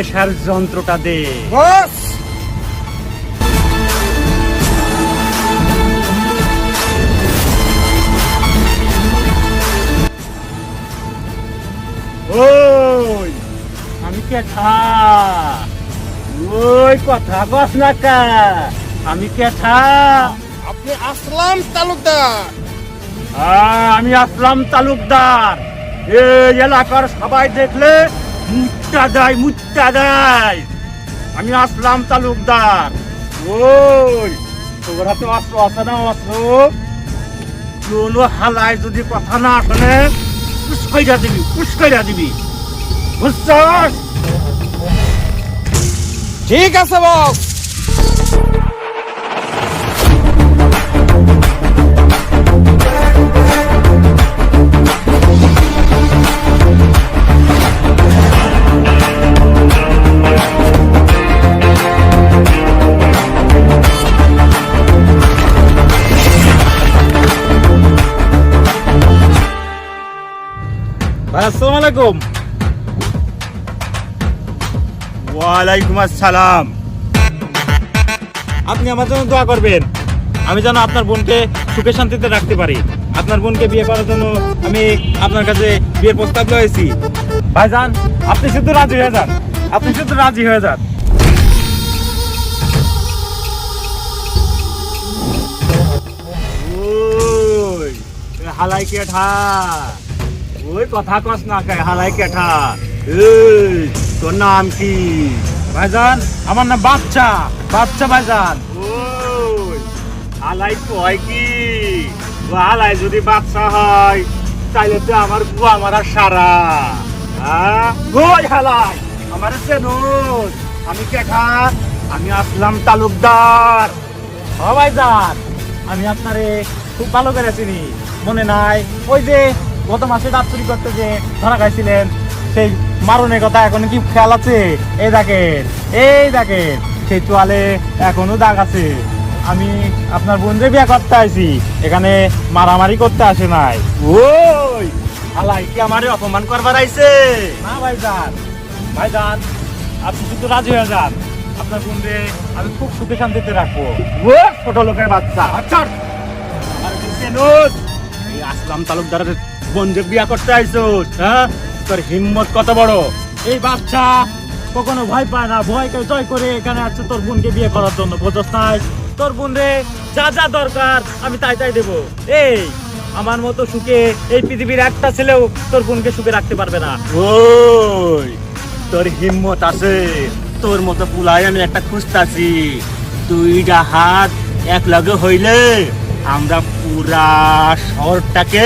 নেশার যন্ত্রটা দে। বস! ওই আমি কে থা? ওই কথা কস না কা। আমি কে থা? আপনি আসলাম তালুকদার। আমি আসলাম তালুকদার। এই এলাকার সবাই দেখলে মুচ্চা দেয় আমি আসলাম তালুকদার। ওই, তোর হাতে অস্ত্র আছে না অস্ত্র? কোনো হালায় যদি কথা না শোনে, উস্কাইরা দিবি উস্কাইরা দিবি। বুঝছস? ঠিক আছে বস। আসসালামু আলাইকুম। ওয়ালাইকুম আপনি আমার জন্য দোয়া করবেন। আমি যেন আপনার বোনকে সুখে শান্তিতে রাখতে পারি। আপনার বোনকে বিয়ে করার জন্য আমি আপনার কাছে বিয়ের প্রস্তাব রয়েছি ভাইজান, আপনি শুধু রাজি হয়ে যান। আপনি শুধু রাজি হয়ে যান। হালাই কেঠা ওই কথা কস না কে হালাই কেঠা এই তোর নাম কি? ভাইজান আমার নাম বাচ্চা বাচ্চা ভাইজান। ওই হালাই কয় কি? হালাই যদি বাচ্চা হয় তাইলে তো আমার বুয়া মারা সারা। হ্যাঁ? ওই হালাই আমার চেনুস আমি কেঠা আমি আসলাম তালুকদার। ও ভাইজান আমি আপনারে খুব ভালো করে চিনি। মনে নাই? ওই যে গত মাসে দাঁত চুরি করতে যে ধরা খাইছিলেন সেই মারণের কথা এখন কি খেয়াল আছে? এই দেখেন এই দেখেন সেই তোয়ালে এখনও দাগ আছে। আমি আপনার বোনরে বিয়া করতে আইছি এখানে মারামারি করতে আসে নাই। ওই! হালাই কি আমারে অপমান করবার আইছে? না ভাইজান ভাইজান আপনি শুধু রাজি হয়ে যান। আপনার বোনরে আমি খুব সুখে শান্তিতে রাখব। ও! ছোট লোকের বাচ্চা। আচ্ছা। আমার আসলাম তালুকদারের বন্ধে বিয়া করতে আইছস হ্যাঁ? তোর হিম্মত কত বড়? এই বাচ্চা, কখনো ভয় পায় না, ভয়কে জয় করে এখানে আছে তোর বোনকে বিয়ে করার জন্য, বোঝস নাই? তোর বোন রে, যা যা দরকার, আমি তাই তাই দেবো। এই, আমার মতো সুখে এই পৃথিবীর একটা ছেলেও তোর বোনকে সুখে রাখতে পারবে না। ওই, তোর হিম্মত আছে। তোর মতো পুলাই আমি একটা খুঁজতাছি। দুইটা হাত এক লগে হইলে আমরা পুরা শহরটাকে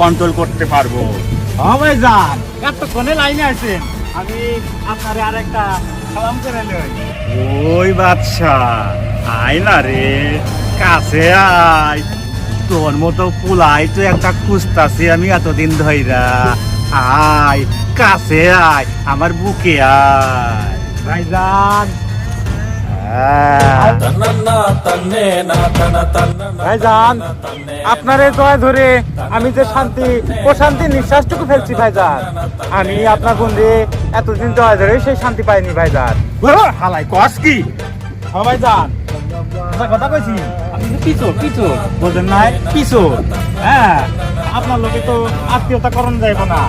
কন্ট্রোল করতে পারব। ভাই যান। এতক্ষণে লাইনে আছেন আমি আপনারে আরেকটা সালাম করে লই। ওই বাদশা আয় না রে কাছে আয়। তোর মতো পুলাই তো একটা খুঁজতাছি আমি এতদিন ধইরা। আয় কাছে আয় আমার বুকে আয়। ভাইজান ভাইজান আপনারে জয় ধরে আমি যে শান্তি প্রশান্তি নিঃশ্বাসটুকু ফেলছি ভাইজান। আমি আপনার বন্ধে এতদিন জয় ধরে সেই শান্তি পাইনি ভাইজান। হালাই কস কি? ভাইজান। কথা কইছি তো পিছর পিছর বোঝেন নাই? পিছর হ্যাঁ আপনার লোকে তো আত্মীয়তা করণ যাইব না।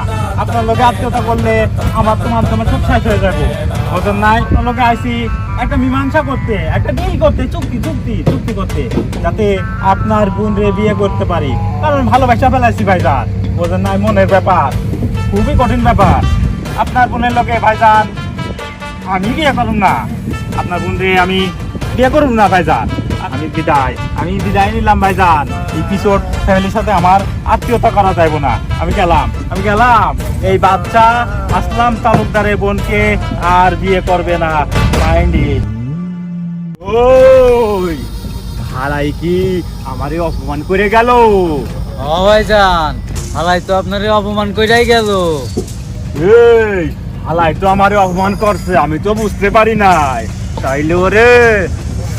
আপনার লোকে আত্মীয়তা করলে আমার তোমার তোমার সব শেষ হয়ে যাবে বোঝেন নাই? লোকে আইসি একটা মীমাংসা করতে, একটা ডিল করতে, চুক্তি চুক্তি চুক্তি করতে, যাতে আপনার বোন রে বিয়ে করতে পারি। কারণ ভালোবাসা ফেলাইছি ভাইজান। বোঝেন নাই মনের ব্যাপার। খুবই কঠিন ব্যাপার। আপনার বোনের লোকে ভাইজান, আমি বিয়ে করুন না। আপনার বন্ধু আমি বিয়ে করুন না ভাইজান। আমি বিদায় আমি বিদায় নিলাম ভাইজান। এই কিশোর ফ্যামিলির সাথে আমার আত্মীয়তা করা যাইব না। আমি গেলাম আমি গেলাম। এই বাচ্চা আসলাম তালুকদারের বোনকে আর বিয়ে করবে না। ওই ভালাই কি আমারে অপমান করে গেল? ও ভাইজান হালাই তো আপনারে অপমান কইরাই গেল। এই হালাই তো আমারে অপমান করছে আমি তো বুঝতে পারি নাই। তাইলে ওরে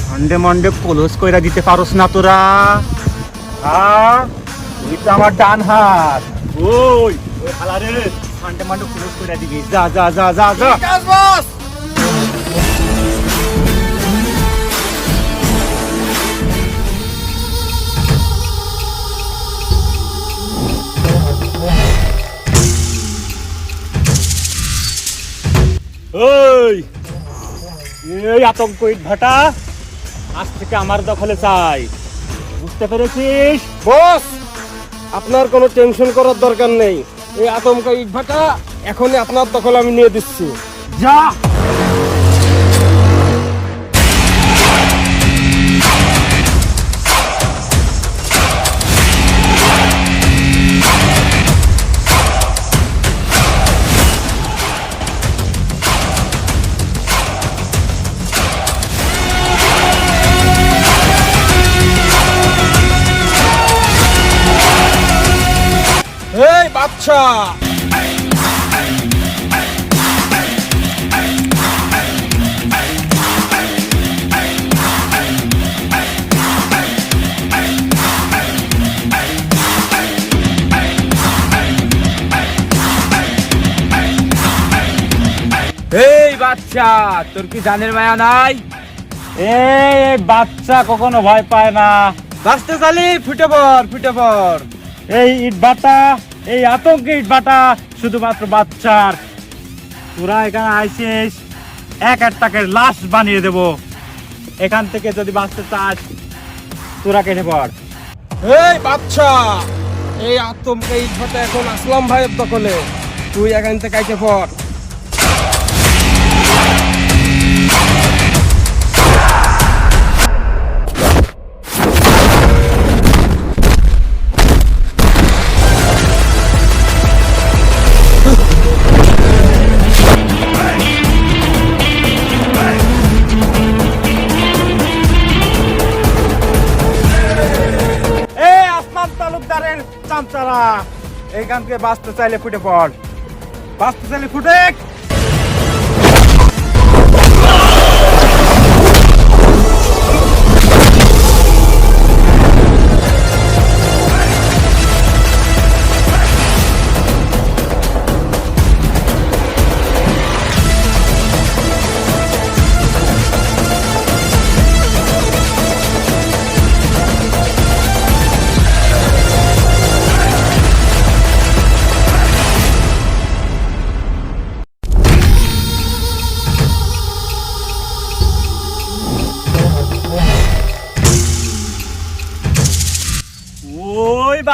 মান্ডে মান্ডে কলস কইরা দিতে পারোস না তোরা। হ্যাঁ তুই তো আমার ডান হাত। ওই ওই হালারে মান্ডে মান্ডে কলস কইরা দিবি। যা যা যা যা যা। ওই এই আতঙ্ক ইট ভাটা আজ থেকে আমার দখলে চাই। বুঝতে পেরেছিস? বস আপনার কোনো টেনশন করার দরকার নেই। এই আতঙ্ক ইটভাটা এখনই আপনার দখল আমি নিয়ে দিচ্ছি। যা! এই বাচ্চা তোর কি জানের মায়া নাই? এই বাচ্চা কখনো ভয় পায় না। বাঁচতে চালি ফুটে পর ফুটে পর এই ইট বাটা। এই আতঙ্কে বাটা শুধুমাত্র বাচ্চার। তোরা এখানে আইসিস এক এক একটাকে লাশ বানিয়ে দেব। এখান থেকে যদি বাঁচতে চাস, তোরা কেটে পড়। এই বাচ্চা, এই আতঙ্কে ইটভাটা এখন আসলাম ভাইয়ের দখলে। তুই এখান থেকে কাইতে পর এইখান থেকে বাঁচতে চাইলে ফুটে পড়। বাঁচতে চাইলে ফুটে।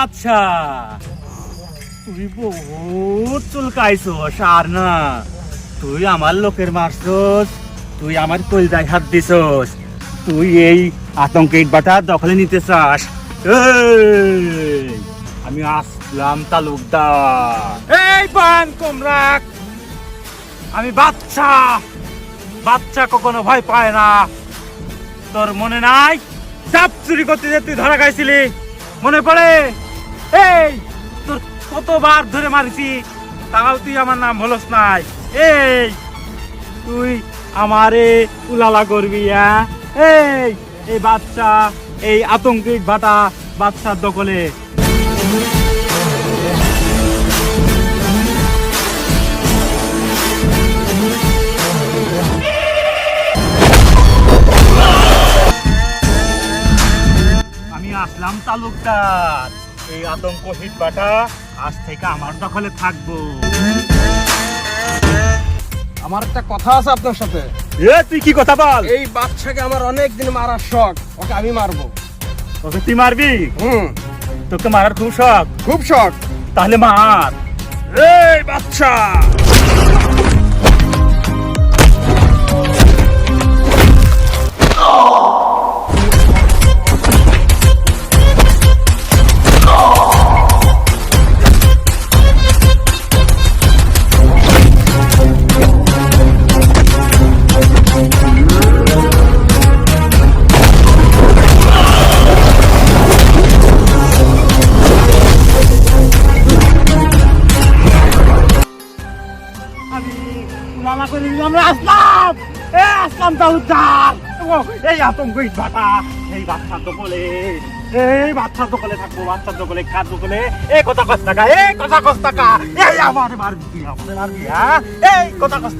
বাচ্চা তুই বহুত চুলকাইছস, আর না, তুই আমার লোকের মারছস, তুই আমার কলজায় হাত দিছস, তুই এই আতঙ্ক ইট বাটা দখলে নিতে চাস। আমি আসলাম তালুকদার। এই পান কম রাখ আমি বাচ্চা বাচ্চা কখনো ভয় পায় না। তোর মনে নাই? চাপ চুরি করতে যে তুই ধরা খাইছিলি? মনে পড়ে? এই, তোর কতবার ধরে মারিছি, তাও তুই আমার নাম বলস নাই। এই, তুই আমারে উলালা করবি হ্যাঁ? এই এই বাচ্চা, এই আতঙ্কিক বাটা বাচ্চার দখলে। আমি আসলাম তালুকদার। এই আতঙ্ক হিটবাটা আজ থেকে আমার দখলে থাকব। আমার একটা কথা আছে আপনার সাথে। এ তুই কি কথা বল? এই বাচ্চাকে আমার অনেক দিন মারার শখ ওকে আমি মারবো। তোকে তুই মারবি? হুম। তোকে মারার খুব শখ। খুব শখ। তাহলে মার। এই বাচ্চা! আমি মামা করে আমরা আসলাম! এ আসলাম তালুকদার ও, এই আতঙ্ক বাটা এই বাচ্চা তো বলে এই বাচ্চা তো বলে থাকব বাচ্চা তো বলে কাজ এ কথা কস টাকা এই কথা কস টাকা এই আমার মারবি আপনার মারবি হ্যাঁ? এই কথা কস